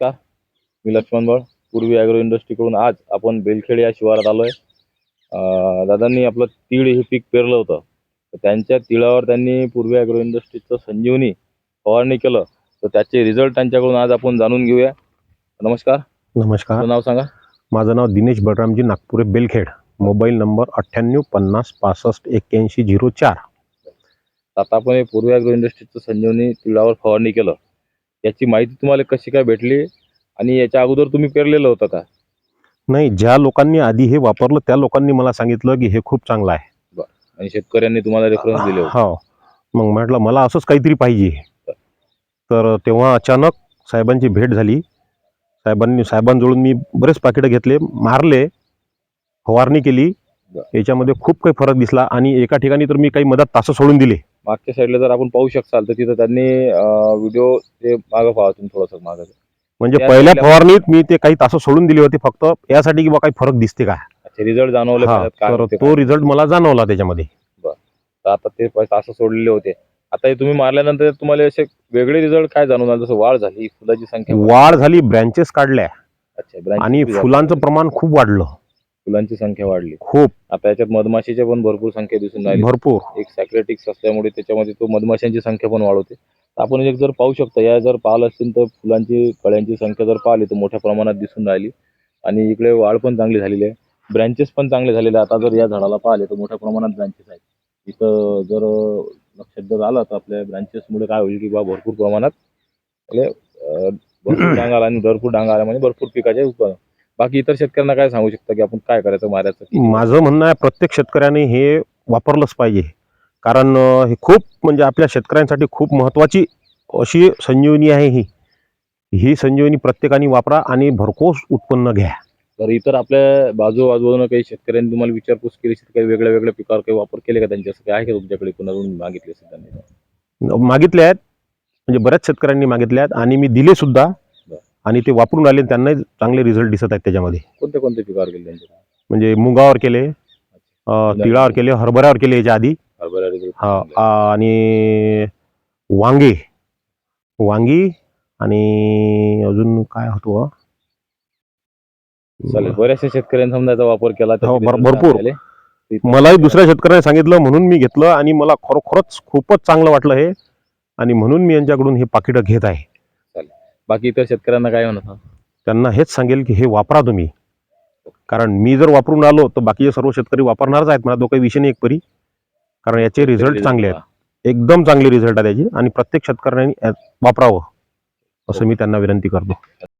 नमस्कार. मी लक्ष्मण बळ. पूर्वी ॲग्रो इंडस्ट्रीकडून आज आपण बेलखेड या शिवारात आलो आहे दादांनी आपलं तीळ हे पीक पेरलं होतं. तर त्यांच्या तिळावर त्यांनी पूर्वी ॲग्रो इंडस्ट्रीचं संजीवनी फवारणी केलं. तर त्याचे रिझल्ट त्यांच्याकडून आज आपण जाणून घेऊया. नमस्कार. नमस्कार. नाव सांगा. माझं नाव दिनेश बळरामजी नागपुरे बेलखेड. मोबाईल नंबर अठ्ठ्याण्णव पन्नास पासष्ट एक्क्याऐंशी झिरो चार. आता आपण हे पूर्वी ॲग्रो इंडस्ट्रीचं संजीवनी तिळावर फवारणी केलं. याची माहिती तुम्हाला कशी काय भेटली आणि याच्या अगोदर तुम्ही पेरलेलं होतं का? नाही ज्या लोकांनी आधी हे वापरलं त्या लोकांनी मला सांगितलं की हे खूप चांगलं आहे. आणि शेतकऱ्यांनी तुम्हाला रेफरन्स दिले होते. हो मग म्हटलं मला असंच काहीतरी पाहिजे. तर तेव्हा अचानक साहेबांची भेट झाली. साहेबांनी साहेबांजवळून मी बरेच पाकिटं घेतले मारले फवारणी केली. याच्यामध्ये खूप काही फरक दिसला आणि एका ठिकाणी तर मी काही मदत तासं सोडून दिले. मागच्या साईडला जर आपण पाहू शकाल तर तिथं त्यांनी व्हिडिओ ते मागं पाहा तुम्ही थोडंसं मागं. म्हणजे पहिल्या फवारणीत मी ते काही तासं सोडून दिले होते फक्त यासाठी की काही फरक दिसते का? अच्छा रिझल्ट जाणवले काय तो रिझल्ट मला जाणवला त्याच्यामध्ये. काय. आता ते पैसे असं सोडलेले होते. आता हे तुम्ही मारल्यानंतर तुम्हाला असे वेगळे रिझल्ट काय जाणून आले जसं वाढ झाली फुलाची संख्या. वाढ झाली ब्रँचेस काढल्या. आणि? फुलांचं प्रमाण खूप वाढलं. फुलांची संख्या वाढली. खूप. आता याच्यात मधमाशीच्या पण भरपूर संख्या दिसून राहिली. भरपूर. एक सॅक्रेटिक्स असल्यामुळे त्याच्यामध्ये तो मधमाशांची संख्या पण वाढवते. आपण एक जर पाहू शकता या जर पाहिलं असतील तर फुलांची कळ्यांची संख्या जर पाहिली तर मोठ्या प्रमाणात दिसून राहिली. आणि इकडे वाढ पण चांगली झालेली आहे. ब्रँचेस पण चांगले झालेले आता जर या झाडाला पाहिले तर मोठ्या प्रमाणात ब्रँचेस आहेत. इथं जर लक्षात जर आलं तर आपल्या ब्रँचेसमुळे काय होईल की बा भरपूर प्रमाणात म्हणजे, भरपूर डांग आला आणि भरपूर डांग आला म्हणजे भरपूर पिकाचे उत्पादन बाकी इतर शेतकऱ्यांना काय सांगू शकता की आपण काय करायचं मारायचं? माझं म्हणणं आहे प्रत्येक शेतकऱ्याने हे वापरलंच पाहिजे. कारण हे खूप म्हणजे आपल्या शेतकऱ्यांसाठी खूप महत्त्वाची अशी संजीवनी आहे ही. ही संजीवनी प्रत्येकाने वापरा आणि भरघोस उत्पन्न घ्या. तर इतर आपल्या बाजू बाजूने काही शेतकऱ्यांनी तुम्हाला विचारपूस केली काही वेगळ्या वेगळ्या पिकावर काही वापर केले का त्यांचे? असं काही आहे का तुमच्याकडे? कोणाकडून मागितले मागितले आहेत म्हणजे बऱ्याच शेतकऱ्यांनी मागितले आहेत आणि मी दिले सुद्धा. आणि ते वापरून आले त्यांनाही चांगले रिझल्ट दिसत आहेत त्याच्यामध्ये. कोणत्या कोणत्या पिकावर केले त्यांचे म्हणजे मुगावर केले अं, तिळावर केले हरभऱ्यावर केले याच्या आधी. हरभरा वगैरे हा आ- आणि वांगे. वांगी आणि अजून काय होतो चालेल बऱ्याचशा शेतकऱ्यांनी समजा याचा वापर केला त्याचे हो, भर- result भरपूर. चांगले आले. मलाही दुसऱ्या शेतकऱ्याने सांगितलं म्हणून मी घेतलं आणि मला खरोखरच खूपच चांगलं वाटलं हे. आणि म्हणून मी यांच्याकडून हे पाकिटं घेत आहे. बाकी इतर शेतकऱ्यांना काय म्हणत आहात? त्यांना हेच सांगेल की हे वापरा तुम्ही. कारण मी जर वापरून आलो तर बाकीचे सर्व शेतकरी वापरणारच आहेत मला तो काही विषय नाही एक परी. कारण याचे रिझल्ट चांगले आहेत. एकदम चांगले रिझल्ट आहेत त्याचे. आणि प्रत्येक शेतकऱ्यांनी यात वापरावं असं मी त्यांना विनंती करतो.